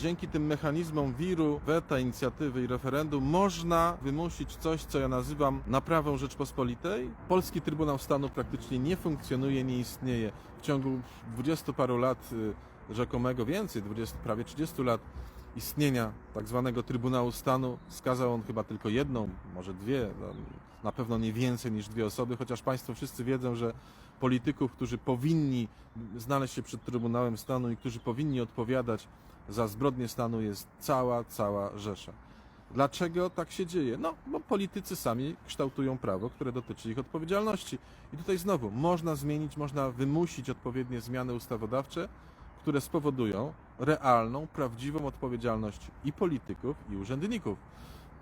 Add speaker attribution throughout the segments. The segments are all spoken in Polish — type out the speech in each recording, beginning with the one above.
Speaker 1: Dzięki tym mechanizmom wiru, weta, inicjatywy i referendum można wymusić coś, co ja nazywam naprawą Rzeczpospolitej. Polski Trybunał Stanu praktycznie nie funkcjonuje, nie istnieje. W ciągu dwudziestu paru lat y, rzekomego więcej, 20, prawie 30 lat istnienia tak zwanego Trybunału Stanu skazał on chyba tylko jedną, może dwie, no, na pewno nie więcej niż dwie osoby, chociaż Państwo wszyscy wiedzą, że polityków, którzy powinni znaleźć się przed Trybunałem Stanu i którzy powinni odpowiadać za zbrodnie stanu jest cała, cała rzesza. Dlaczego tak się dzieje? No, bo politycy sami kształtują prawo, które dotyczy ich odpowiedzialności. I tutaj znowu można zmienić, można wymusić odpowiednie zmiany ustawodawcze, które spowodują realną, prawdziwą odpowiedzialność i polityków, i urzędników.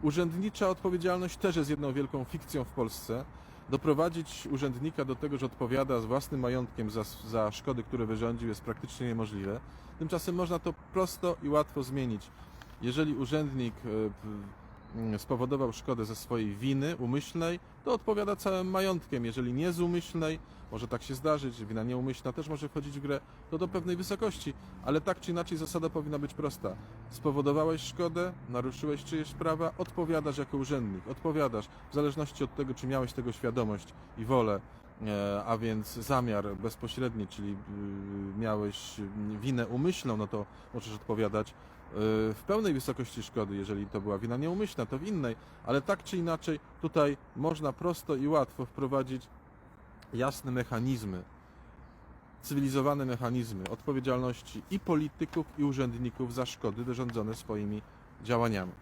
Speaker 1: Urzędnicza odpowiedzialność też jest jedną wielką fikcją w Polsce. Doprowadzić urzędnika do tego, że odpowiada z własnym majątkiem za, za szkody, które wyrządził, jest praktycznie niemożliwe. Tymczasem można to prosto i łatwo zmienić. Jeżeli urzędnik e, spowodował szkodę ze swojej winy umyślnej, to odpowiada całym majątkiem. Jeżeli nie z umyślnej, może tak się zdarzyć, wina nieumyślna też może wchodzić w grę, to do pewnej wysokości. Ale tak czy inaczej zasada powinna być prosta. Spowodowałeś szkodę, naruszyłeś czyjeś prawa, odpowiadasz jako urzędnik. Odpowiadasz w zależności od tego, czy miałeś tego świadomość i wolę, a więc zamiar bezpośredni, czyli y, miałeś winę umyślną, no to możesz odpowiadać y, w pełnej wysokości szkody. Jeżeli to była wina nieumyślna, to w innej. Ale tak czy inaczej, tutaj można prosto i łatwo wprowadzić jasne mechanizmy, cywilizowane mechanizmy odpowiedzialności i polityków, i urzędników za szkody wyrządzone swoimi działaniami.